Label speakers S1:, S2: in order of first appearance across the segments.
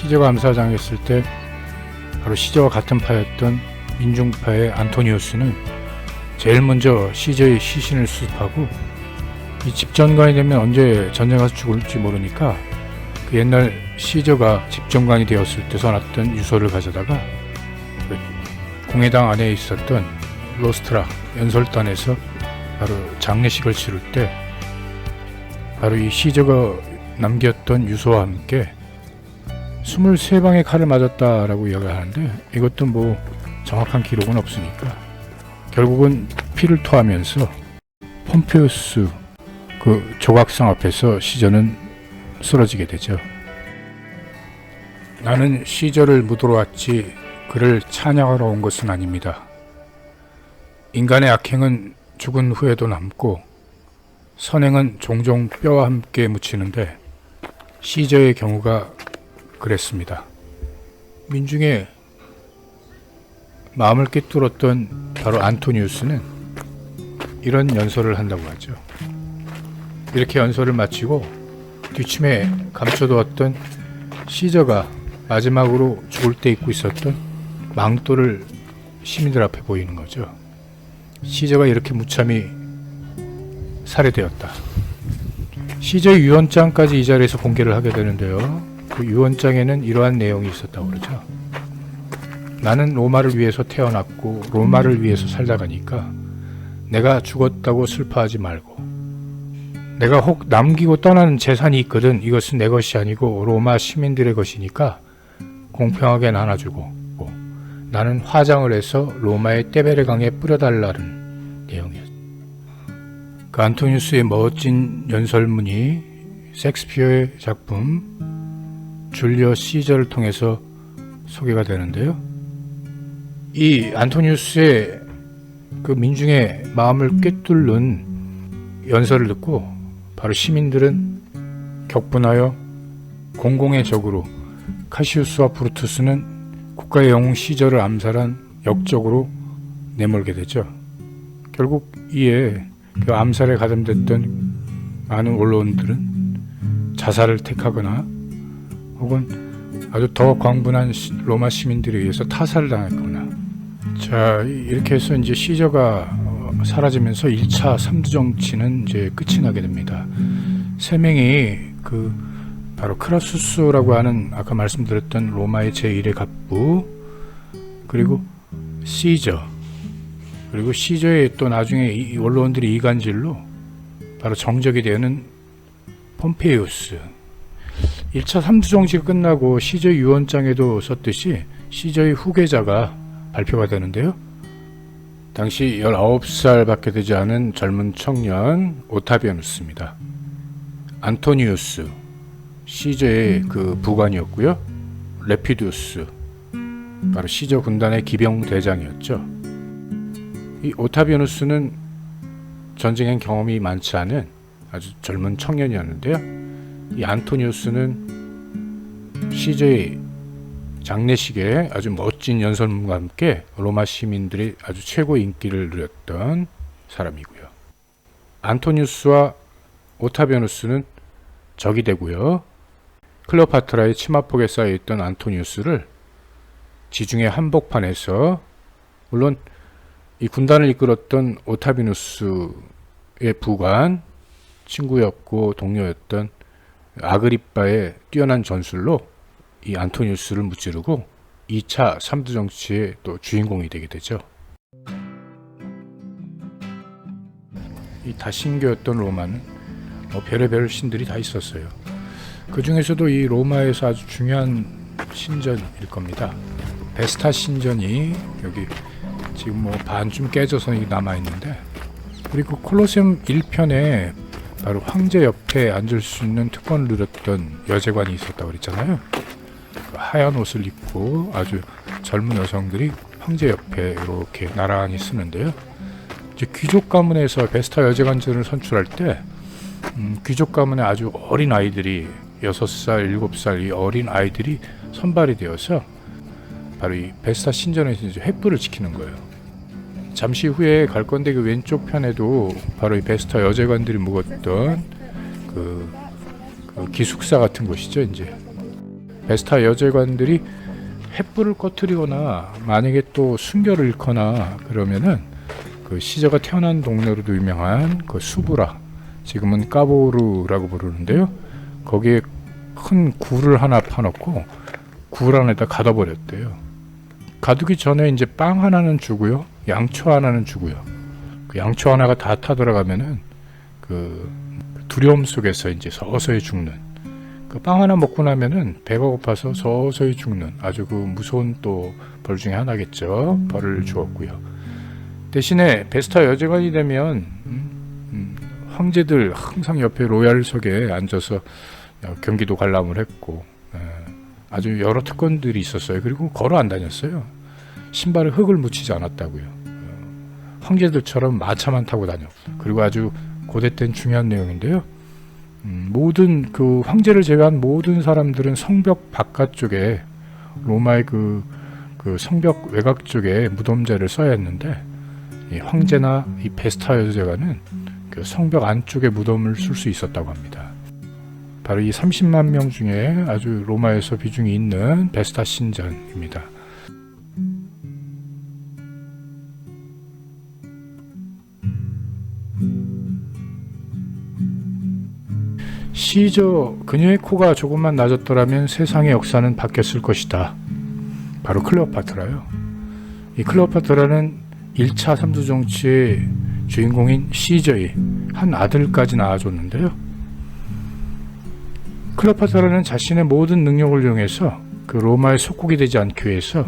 S1: 시저가 암사당했을 때 바로 시저와 같은 파였던 민중파의 안토니우스는 제일 먼저 시저의 시신을 수습하고 이 집전관이 되면 언제 전쟁 가서 죽을지 모르니까 그 옛날 시저가 집정관이 되었을 때 써놨던 유서를 가져다가 그 공회당 안에 있었던 로스트라 연설단에서 바로 장례식을 치를 때 바로 이 시저가 남겼던 유서와 함께 23방의 칼을 맞았다라고 이야기를 하는데 이것도 뭐 정확한 기록은 없으니까 결국은 피를 토하면서 폼페우스 그 조각상 앞에서 시저는 쓰러지게 되죠. 나는 시저를 묻으러 왔지 그를 찬양하러 온 것은 아닙니다. 인간의 악행은 죽은 후에도 남고 선행은 종종 뼈와 함께 묻히는데 시저의 경우가 그랬습니다. 민중의 마음을 꿰뚫었던 바로 안토니우스는 이런 연설을 한다고 하죠. 이렇게 연설을 마치고 뒷춤에 감춰두었던 시저가 마지막으로 죽을 때 입고 있었던 망토를 시민들 앞에 보이는 거죠. 시저가 이렇게 무참히 살해되었다. 시저의 유언장까지 이 자리에서 공개를 하게 되는데요. 그 유언장에는 이러한 내용이 있었다고 그러죠. 나는 로마를 위해서 태어났고 로마를 위해서 살다 가니까 내가 죽었다고 슬퍼하지 말고 내가 혹 남기고 떠나는 재산이 있거든 이것은 내 것이 아니고 로마 시민들의 것이니까 공평하게 나눠주고 나는 화장을 해서 로마의 떼베레 강에 뿌려달라는 내용이었습니다. 그 안토니우스의 멋진 연설문이 섹스피어의 작품 줄리어 시저를 통해서 소개가 되는데요. 이 안토니우스의 그 민중의 마음을 꿰뚫는 연설을 듣고 바로 시민들은 격분하여 공공의 적으로 카시우스와 브루투스는 국가의 영웅 시저를 암살한 역적으로 내몰게 되죠. 결국 이에 그 암살에 가담됐던 많은 언론들은 자살을 택하거나 혹은 아주 더 광분한 시- 로마 시민들에 의해서 타살을 당했거나 자 이렇게 해서 이제 시저가 어, 사라지면서 1차 3두 정치는 이제 끝이 나게 됩니다. 세 명이 그 바로 크라수스라고 하는 아까 말씀드렸던 로마의 제1의 갑부 그리고 시저 그리고 시저의 또 나중에 이 원로원들이 이간질로 바로 정적이 되는 폼페이우스 1차 3두 정치가 끝나고 시저 유언장에도 썼듯이 시저의 후계자가 발표가 되는데요. 당시 19살밖에 되지 않은 젊은 청년 오타비아누스입니다. 안토니우스 시저의 그 부관이었고요. 레피두스 바로 시저 군단의 기병 대장이었죠. 이 오타비아누스는 전쟁엔 경험이 많지 않은 아주 젊은 청년이었는데요. 이 안토니우스는 시저의 장례식에 아주 멋진 연설문과 함께 로마 시민들이 아주 최고 인기를 누렸던 사람이고요. 안토니우스와 오타비아누스는 적이 되고요. 클레오파트라의 치마폭에 쌓여 있던 안토니우스를 지중해 한복판에서 물론 이 군단을 이끌었던 오타비누스의 부관 친구였고 동료였던 아그리빠의 뛰어난 전술로 이 안토니우스를 무찌르고 2차 3두 정치의 또 주인공이 되게 되죠. 이 다신교였던 로마는 뭐 별의별 신들이 다 있었어요. 그 중에서도 이 로마에서 아주 중요한 신전일 겁니다. 베스타 신전이 여기 지금 뭐 반쯤 깨져서 남아 있는데 그리고 콜로세움 1편에 바로 황제 옆에 앉을 수 있는 특권을 누렸던 여제관이 있었다고 그랬잖아요. 그 하얀 옷을 입고 아주 젊은 여성들이 황제 옆에 이렇게 나란히 쓰는데요. 이제 귀족 가문에서 베스타 여제관전을 선출할 때 음, 귀족 가문의 아주 어린 아이들이 6살, 7살 이 어린 아이들이 선발이 되어서 바로 이 베스타 신전에서 이제 횃불을 지키는 거예요. 잠시 후에 갈 건데 그 왼쪽 편에도 바로 이 베스타 여제관들이 묵었던 그, 그 기숙사 같은 곳이죠, 이제. 베스타 여제관들이 횃불을 꺼트리거나 만약에 또 순결을 잃거나 그러면은 그 시저가 태어난 동네로도 유명한 그 수브라 지금은 까보르라고 부르는데요. 거기에 큰 굴을 하나 파놓고 굴 안에다 가둬버렸대요. 가두기 전에 이제 빵 하나는 주고요, 양초 하나는 주고요. 그 양초 하나가 다 타 들어가면은 그 두려움 속에서 이제 서서히 죽는 그 빵 하나 먹고 나면은 배가 고파서 서서히 죽는 아주 그 무서운 또 벌 중에 하나겠죠. 벌을 주었고요. 대신에 베스타 여제관이 되면 음, 음, 황제들 항상 옆에 로얄석에 앉아서 경기도 관람을 했고 예, 아주 여러 특권들이 있었어요. 그리고 걸어 안 다녔어요. 신발에 흙을 묻히지 않았다고요. 어, 황제들처럼 마차만 타고 다녔고 그리고 아주 고대된 중요한 내용인데요. 음, 모든 그 황제를 제외한 모든 사람들은 성벽 바깥쪽에 로마의 그, 그 성벽 외곽 쪽에 무덤자를 써야 했는데 이 황제나 이 베스타 여제가는 그 성벽 안쪽에 무덤을 쓸 수 있었다고 합니다. 바로 이 30만 명 중에 아주 로마에서 비중이 있는 베스타 신전입니다. 시저 그녀의 코가 조금만 낮았더라면 세상의 역사는 바뀌었을 것이다. 바로 클레오파트라요. 이 클레오파트라는 1차 삼두 정치의 주인공인 시저의 한 아들까지 낳아줬는데요. 클레오파트라는 자신의 모든 능력을 이용해서 그 로마의 속국이 되지 않기 위해서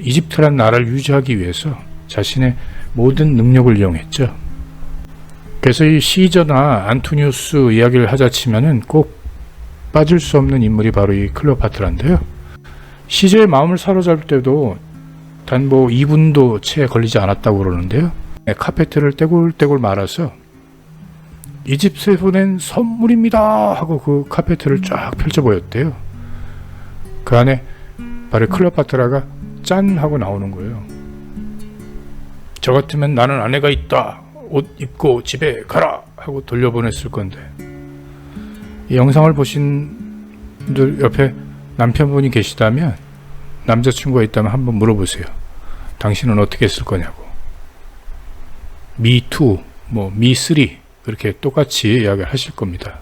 S1: 이집트란 나라를 유지하기 위해서 자신의 모든 능력을 이용했죠. 그래서 이 시저나 안토니우스 이야기를 하자 치면은 꼭 빠질 수 없는 인물이 바로 이 클레오파트라인데요. 시저의 마음을 사로잡을 때도 단 뭐 2분도 채 걸리지 않았다고 그러는데요. 네, 카페트를 떼굴떼굴 말아서 이집트에 보낸 선물입니다 하고 그 카페트를 쫙 펼쳐 보였대요. 그 안에 바로 클레오파트라가 짠 하고 나오는 거예요. 저 같으면 나는 아내가 있다. 옷 입고 집에 가라 하고 돌려보냈을 건데 이 영상을 보신 분들 옆에 남편분이 계시다면 남자친구가 있다면 한번 물어보세요. 당신은 어떻게 했을 거냐고. 미2, 뭐 미3 그렇게 똑같이 이야기를 하실 겁니다.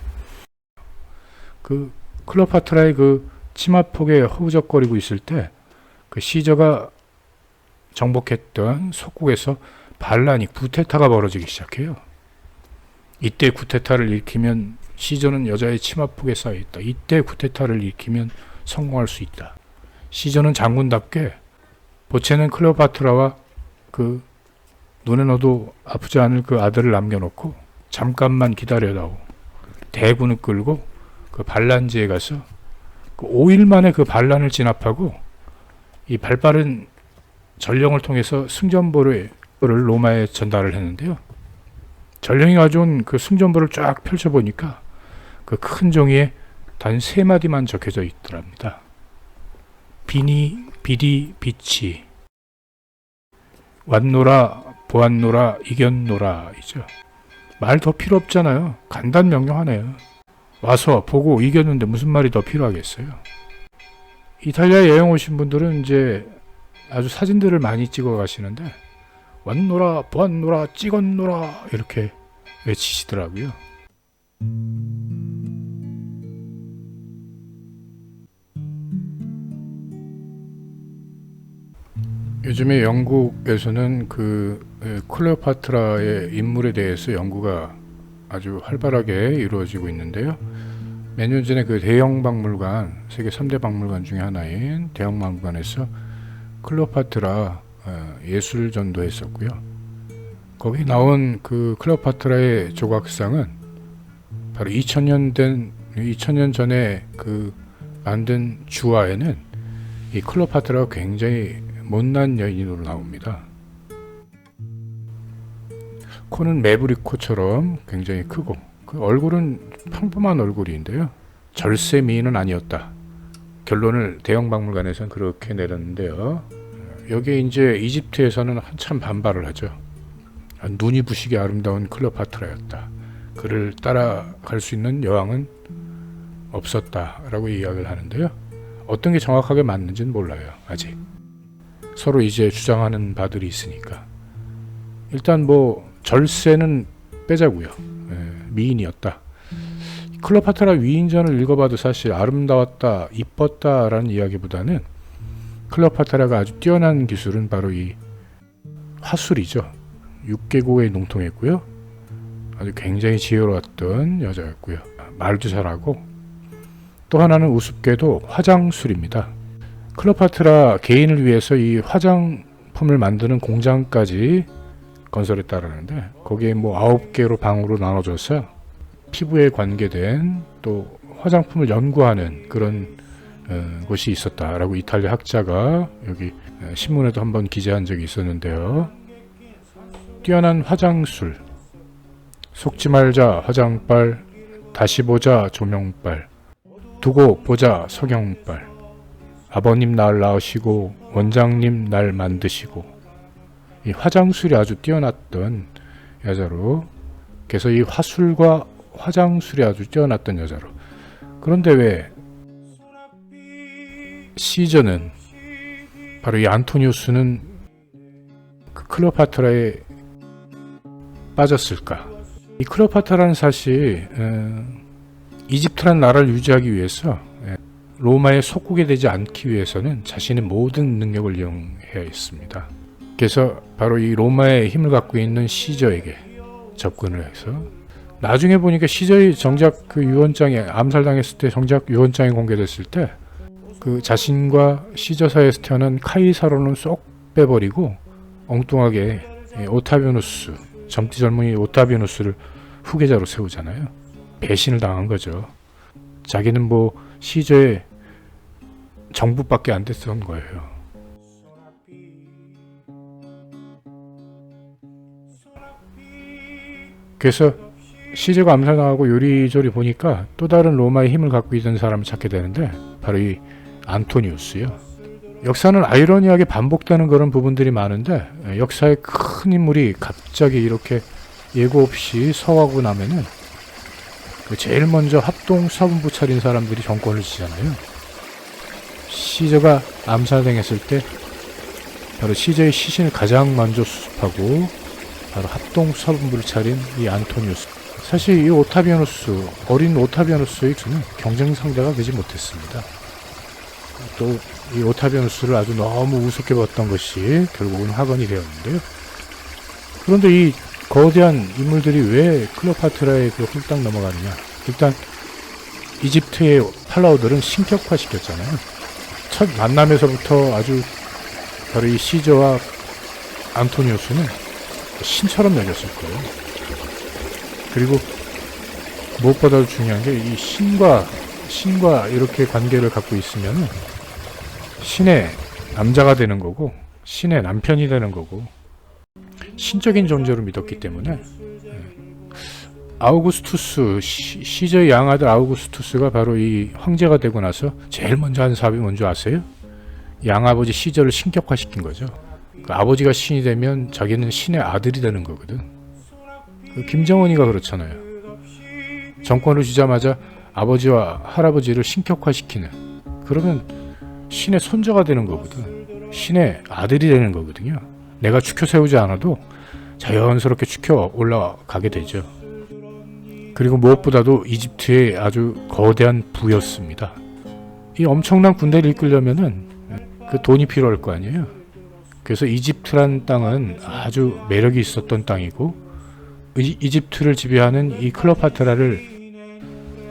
S1: 그 클로파트라의 그 치마폭에 허우적거리고 있을 때 그 시저가 정복했던 속국에서 반란이 구테타가 벌어지기 시작해요. 이때 구테타를 일으키면 시저는 여자의 치마폭에 쌓여 있다. 이때 구테타를 일으키면 성공할 수 있다. 시저는 장군답게 보체는 클레오파트라와 그 눈에 넣어도 아프지 않을 그 아들을 남겨놓고 잠깐만 기다려다오. 대군을 끌고 그 반란지에 가서 그 5일 만에 그 반란을 진압하고 이 발빠른 전령을 통해서 승전보를 를 로마에 전달을 했는데요. 전령이 가져온 그 승전보를 쫙 펼쳐보니까 그 큰 종이에 단 세 마디만 적혀져 있더랍니다. 비니 비디 비치 왔노라 보았노라 이겼노라이죠. 말 더 필요 없잖아요. 간단 명령 하네요. 와서 보고 이겼는데 무슨 말이 더 필요하겠어요. 이탈리아 여행 오신 분들은 이제 아주 사진들을 많이 찍어 가시는데 왔노라 보았노라 찍었노라 이렇게 외치시더라고요. 요즘에 영국에서는 그 클레오파트라의 인물에 대해서 연구가 아주 활발하게 이루어지고 있는데요. 몇 년 전에 그 대형 박물관, 세계 3대 박물관 중에 하나인 대형 박물관에서 클레오파트라 어, 예술 전도했었고요. 거기 나온 그 클레오파트라의 조각상은 바로 2000년 된 2000년 전에 그 만든 주화에는 이 클레오파트라가 굉장히 못난 여인으로 나옵니다. 코는 매부리 코처럼 굉장히 크고 그 얼굴은 평범한 얼굴인데요. 절세 미인은 아니었다. 결론을 대형 박물관에서는 그렇게 내렸는데요. 여기에 이제 이집트에서는 한참 반발을 하죠. 눈이 부시게 아름다운 클레오파트라였다. 그를 따라갈 수 있는 여왕은 없었다라고 이야기를 하는데요. 어떤 게 정확하게 맞는지는 몰라요. 아직 서로 이제 주장하는 바들이 있으니까 일단 뭐 절세는 빼자고요. 예, 미인이었다. 클레오파트라 위인전을 읽어봐도 사실 아름다웠다, 이뻤다라는 이야기보다는 클레오파트라가 아주 뛰어난 기술은 바로 이 화술이죠. 육개국에 농통했고요. 아주 굉장히 지혜로웠던 여자였고요. 말도 잘하고 또 하나는 우습게도 화장술입니다. 클레오파트라 개인을 위해서 이 화장품을 만드는 공장까지 건설했다라는데 거기에 뭐 아홉 개로 방으로 나눠져서 피부에 관계된 또 화장품을 연구하는 그런 어, 곳이 있었다라고 이탈리아 학자가 여기 어, 신문에도 한번 기재한 적이 있었는데요. 뛰어난 화장술, 속지 말자 화장빨, 다시 보자 조명빨, 두고 보자 석영빨, 아버님 날 낳으시고 원장님 날 만드시고. 이 화장술이 아주 뛰어났던 여자로 그래서 이 화술과 화장술이 아주 뛰어났던 여자로. 그런데 왜 시저는 바로 이 안토니우스는 그 클레오파트라에 빠졌을까? 이 클레오파트라는 사실 어, 이집트라는 나라를 유지하기 위해서 예, 로마에 속국이 되지 않기 위해서는 자신의 모든 능력을 이용해야 했습니다. 그래서 바로 이 로마의 힘을 갖고 있는 시저에게 접근을 해서 나중에 보니까 시저의 정작 그 유언장에 암살당했을 때 정작 유언장이 공개됐을 때 그 자신과 시저 사이에서 태어난 카이사로는 쏙 빼버리고 엉뚱하게 예, 오타비누스 젊디 젊은이 오타비누스를 후계자로 세우잖아요. 배신을 당한 거죠. 자기는 뭐 시저의 정부밖에 안 됐던 거예요. 그래서 시제가 암살당하고 요리조리 보니까 또 다른 로마의 힘을 갖고 있던 사람을 찾게 되는데 바로 이 안토니우스요. 역사는 아이러니하게 반복되는 그런 부분들이 많은데 예, 역사의 큰 인물이 갑자기 이렇게 예고 없이 서하고 나면은 그 제일 먼저 합동 사본부 차린 사람들이 정권을 지잖아요. 시저가 암살당했을 때 바로 시저의 시신을 가장 먼저 수습하고 바로 합동 사본부를 차린 이 안토니우스. 사실 이 오타비아누스 어린 오타비아누스의 는 경쟁 상대가 되지 못했습니다. 또 이 오타비아누스를 아주 너무 우습게 봤던 것이 결국은 학원이 되었는데요. 그런데 이 거대한 인물들이 왜 클레오파트라에 그 홀딱 넘어가느냐? 일단 이집트의 팔라우들은 신격화시켰잖아요. 첫 만남에서부터 아주 바로 이 시저와 안토니우스는 신처럼 여겼을 거예요. 그리고 무엇보다도 중요한 게 이 신과 신과 이렇게 관계를 갖고 있으면은 신의 남자가 되는 거고 신의 남편이 되는 거고 신적인 존재로 믿었기 때문에 예. 아우구스투스 시, 시저의 양아들 아우구스투스가 바로 이 황제가 되고 나서 제일 먼저 한 사업이 뭔지 아세요? 양아버지 시저를 신격화시킨 거죠. 그 아버지가 신이 되면 자기는 신의 아들이 되는 거거든. 그 김정은이가 그렇잖아요. 정권을 주자마자 아버지와 할아버지를 신격화시키는 그러면 신의 손자가 되는 거거든. 신의 아들이 되는 거거든요. 내가 축혀 세우지 않아도 자연스럽게 축혀 올라가게 되죠. 그리고 무엇보다도 이집트의 아주 거대한 부였습니다. 이 엄청난 군대를 이끌려면은 그 돈이 필요할 거 아니에요. 그래서 이집트란 땅은 아주 매력이 있었던 땅이고 이, 이집트를 지배하는 이 클레오파트라를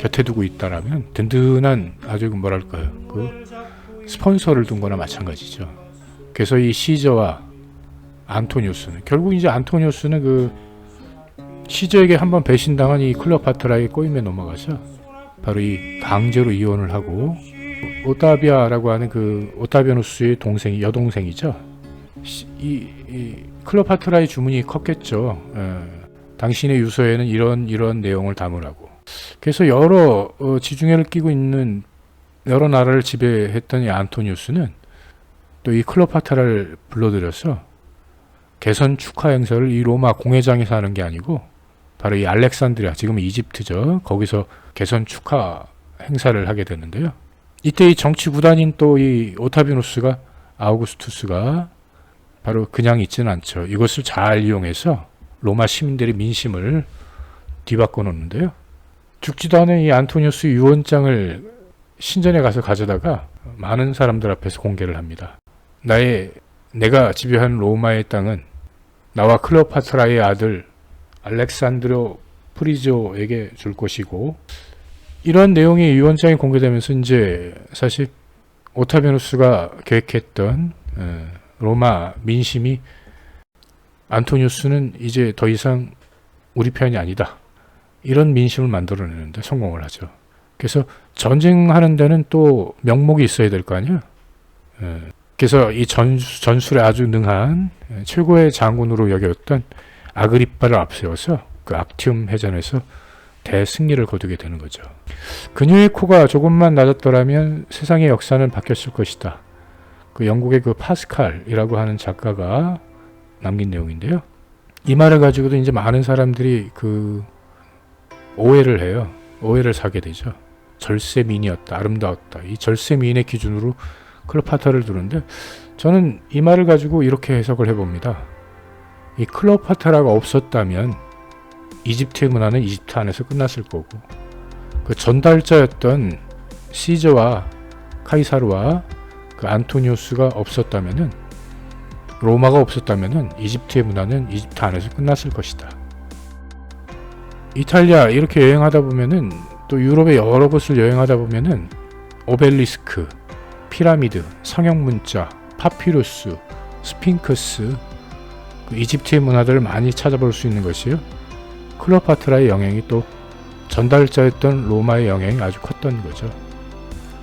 S1: 곁에 두고 있다라면 든든한 아주 그 뭐랄까요 그 스폰서를 둔 거나 마찬가지죠. 그래서 이 시저와 안토니우스는 결국 이제 안토니우스는 그 시저에게 한번 배신당한 이 클레오파트라의 꼬임에 넘어가서 바로 이 강제로 이혼을 하고 오타비아라고 하는 그 오타비아누스의 동생이 여동생이죠. 시- 이, 이 클레오파트라의 주문이 컸겠죠. 예. 당신의 유서에는 이런 이런 내용을 담으라고. 그래서 여러 어, 지중해를 끼고 있는 여러 나라를 지배했던 이 안토니우스는 또 이 클레오파트라를 불러들여서 개선 축하 행사를 이 로마 공회장에서 하는 게 아니고 바로 이 알렉산드리아 지금 이집트죠. 거기서 개선 축하 행사를 하게 되는데요. 이때 이 정치 구단인 또 이 오타비누스가 아우구스투스가 바로 그냥 있지는 않죠. 이것을 잘 이용해서 로마 시민들의 민심을 뒤바꿔 놓는데요. 죽지도 않은 이 안토니우스 유언장을 신전에 가서 가져다가 많은 사람들 앞에서 공개를 합니다. 나의 내가 지배한 로마의 땅은 나와 클레오파트라의 아들 알렉산드로 프리조에게 줄 것이고 이런 내용이 유언장에 공개되면서 이제 사실 오타비누스가 계획했던 에, 로마 민심이 안토니우스는 이제 더 이상 우리 편이 아니다. 이런 민심을 만들어내는데 성공을 하죠. 그래서 전쟁하는 데는 또 명목이 있어야 될 거 아니에요. 예. 그래서 이 전수, 전술에 아주 능한 예, 최고의 장군으로 여겼던 아그리빠를 앞세워서 그 악티움 해전에서 대승리를 거두게 되는 거죠. 그녀의 코가 조금만 낮았더라면 세상의 역사는 바뀌었을 것이다. 그 영국의 그 파스칼이라고 하는 작가가 남긴 내용인데요. 이 말을 가지고도 이제 많은 사람들이 그 오해를 해요. 오해를 사게 되죠. 절세 미인이었다, 아름다웠다. 이 절세 미인의 기준으로 클로파트라를 두는데 저는 이 말을 가지고 이렇게 해석을 해봅니다. 이 클로파트라가 없었다면 이집트의 문화는 이집트 안에서 끝났을 거고 그 전달자였던 시저와 카이사르와 그 안토니우스가 없었다면은 로마가 없었다면은 이집트의 문화는 이집트 안에서 끝났을 것이다. 이탈리아 이렇게 여행하다 보면은 또 유럽의 여러 곳을 여행하다 보면은 오벨리스크, 피라미드, 성형 문자, 파피루스, 스핑크스, 그 이집트의 문화들을 많이 찾아볼 수 있는 것이요. 클로파트라의 영향이 또 전달자였던 로마의 영향이 아주 컸던 거죠.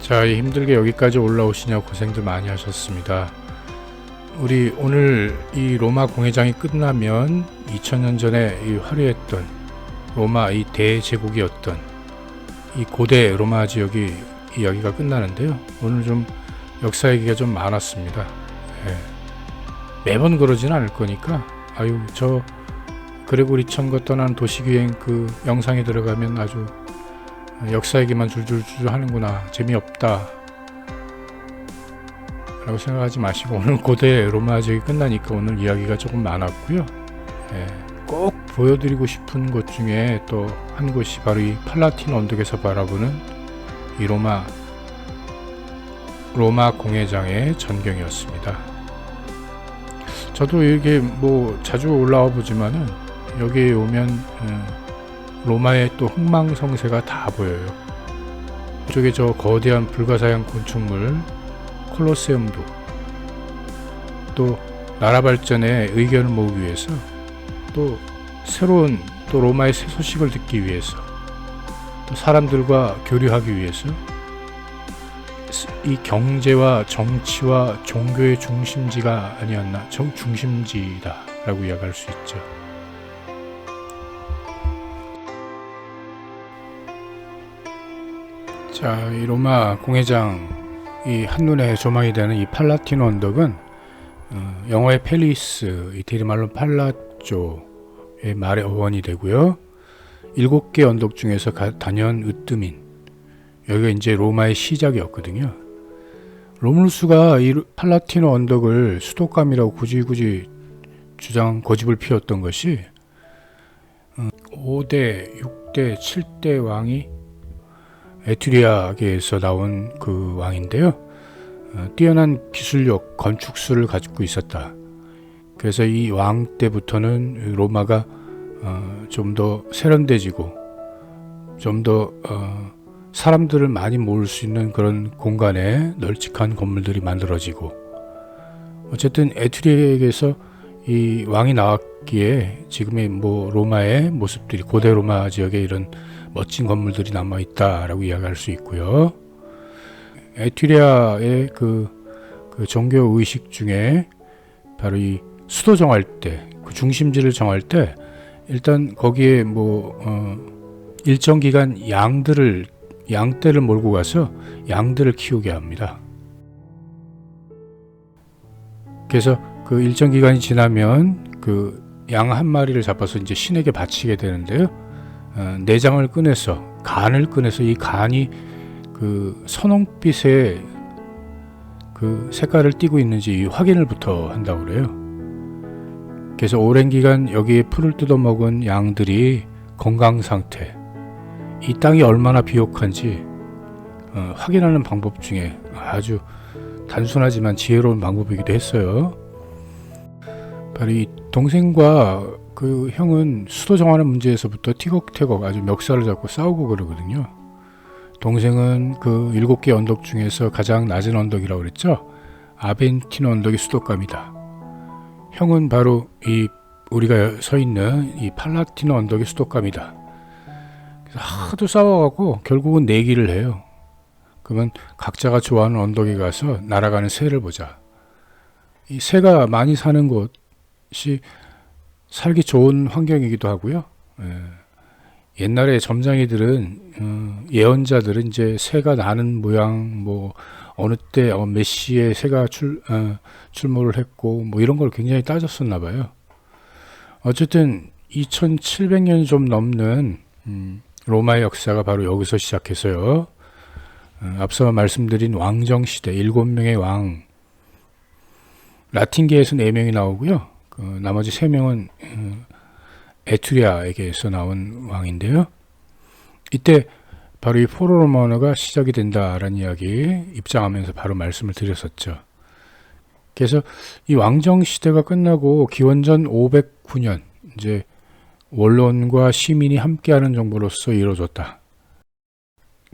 S1: 자, 이 힘들게 여기까지 올라오시냐 고생들 많이 하셨습니다. 우리 오늘 이 로마 공회장이 끝나면 2000년 전에 이 화려했던 로마 이 대제국이었던 이 고대 로마 지역이 이야기가 끝나는데요. 오늘 좀 역사 얘기가 좀 많았습니다. 예. 매번 그러지는 않을 거니까 아유 저 그레고리 천거 떠난 도시기행 그 영상에 들어가면 아주 역사 얘기만 줄줄줄 하는구나 재미없다 라고 생각하지 마시고 오늘 고대 로마 지역이 끝나니까 오늘 이야기가 조금 많았고요 예, 꼭 보여드리고 싶은 곳 중에 또 한 곳이 바로 이 팔라틴 언덕에서 바라보는 이 로마 로마 공회장의 전경이었습니다 저도 이게 뭐 자주 올라와 보지만은 여기에 오면 음, 로마의 또 흥망성쇠가 다 보여요. 이쪽에 저 거대한 불가사양 건축물 콜로세움도 또 나라 발전에 의견을 모으기 위해서 또 새로운 또 로마의 새 소식을 듣기 위해서 또 사람들과 교류하기 위해서 이 경제와 정치와 종교의 중심지가 아니었나 정 중심지다라고 이야기할 수 있죠. 자, 이 로마 공회장 이 한눈에 조망이 되는 이 팔라티노 언덕은 어, 영어의 펠리스, 이태리 말로 팔라쪼의 말의 어원이 되고요. 일곱 개 언덕 중에서 가, 단연 으뜸인 여기가 이제 로마의 시작이었거든요. 로물루스가 이 팔라티노 언덕을 수도감이라고 굳이 굳이 주장 고집을 피웠던 것이 5대, 6대, 7대 왕이 에투리아계에서 나온 그 왕인데요. 어, 뛰어난 기술력, 건축술을 가지고 있었다. 그래서 이 왕 때부터는 로마가 어, 좀 더 세련돼지고 좀더 어, 사람들을 많이 모을 수 있는 그런 공간에 널찍한 건물들이 만들어지고 어쨌든 에투리아에게서 이 왕이 나왔기에 지금의 뭐 로마의 모습들이 고대 로마 지역에 이런 멋진 건물들이 남아 있다라고 이야기할 수 있고요. 에투리아의 그, 그 종교 의식 중에 바로 이 수도 정할 때, 그 중심지를 정할 때 일단 거기에 뭐 어, 일정 기간 양들을 양떼를 몰고 가서 양들을 키우게 합니다. 그래서 그 일정 기간이 지나면 그 양 한 마리를 잡아서 이제 신에게 바치게 되는데요. 어, 내장을 꺼내서 간을 꺼내서 이 간이 그그 선홍빛의 그 색깔을 띠고 있는지 확인을부터 한다고 그래요. 그래서 오랜 기간 여기에 풀을 뜯어먹은 양들이 건강 상태, 이 땅이 얼마나 비옥한지 어, 확인하는 방법 중에 아주 단순하지만 지혜로운 방법이기도 했어요. 바로 이 동생과 그 형은 수도 정하는 문제에서부터 티격태격 아주 멱살을 잡고 싸우고 그러거든요. 동생은 그 일곱 개 언덕 중에서 가장 낮은 언덕이라고 그랬죠. 아벤티노 언덕이 수도감이다. 형은 바로 이 우리가 서 있는 이 팔라티노 언덕이 수도감이다. 하도 싸워갖고 결국은 내기를 해요. 그러면 각자가 좋아하는 언덕에 가서 날아가는 새를 보자. 이 새가 많이 사는 곳이 살기 좋은 환경이기도 하고요. 예. 옛날에 점장이들은 어, 예언자들은 이제 새가 나는 모양 뭐 어느 때 어, 몇 시에 새가 출 어, 출몰을 했고 뭐 이런 걸 굉장히 따졌었나 봐요. 어쨌든 2,700년이 좀 넘는 음, 로마의 역사가 바로 여기서 시작해서요. 어, 앞서 말씀드린 왕정 시대 일곱 명의 왕 라틴계에서 네 명이 나오고요. 그 나머지 세 명은 어, 에투리아에게서 나온 왕인데요. 이때 바로 이 포로로마노가 시작이 된다라는 이야기 입장하면서 바로 말씀을 드렸었죠. 그래서 이 왕정 시대가 끝나고 기원전 509년 이제 원론과 시민이 함께하는 정부로서 이루어졌다.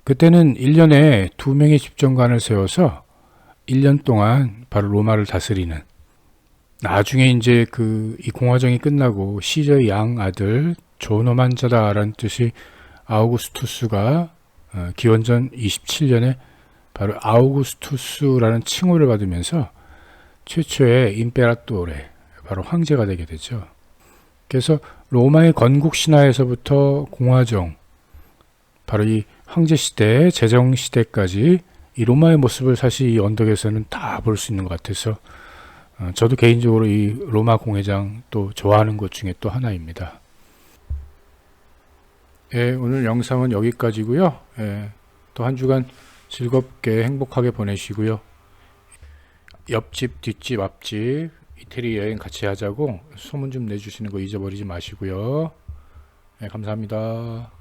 S1: 그때는 1년에 두 명의 집정관을 세워서 1년 동안 바로 로마를 다스리는 나중에 이제 그 이 공화정이 끝나고 시저의 양 아들 조노만 자다라는 뜻이 아우구스투스가 어, 기원전 27년에 바로 아우구스투스라는 칭호를 받으면서 최초의 임페라토레 바로 황제가 되게 되죠. 그래서 로마의 건국 신화에서부터 공화정 바로 이 황제 시대, 제정 시대까지 이 로마의 모습을 사실 이 언덕에서는 다 볼 수 있는 것 같아서 어, 저도 개인적으로 이 로마 공회장 또 좋아하는 것 중에 또 하나입니다. 예, 오늘 영상은 여기까지고요. 예, 또 한 주간 즐겁게 행복하게 보내시고요. 옆집, 뒷집, 앞집 이태리 여행 같이 하자고 소문 좀 내주시는 거 잊어버리지 마시고요. 예, 감사합니다.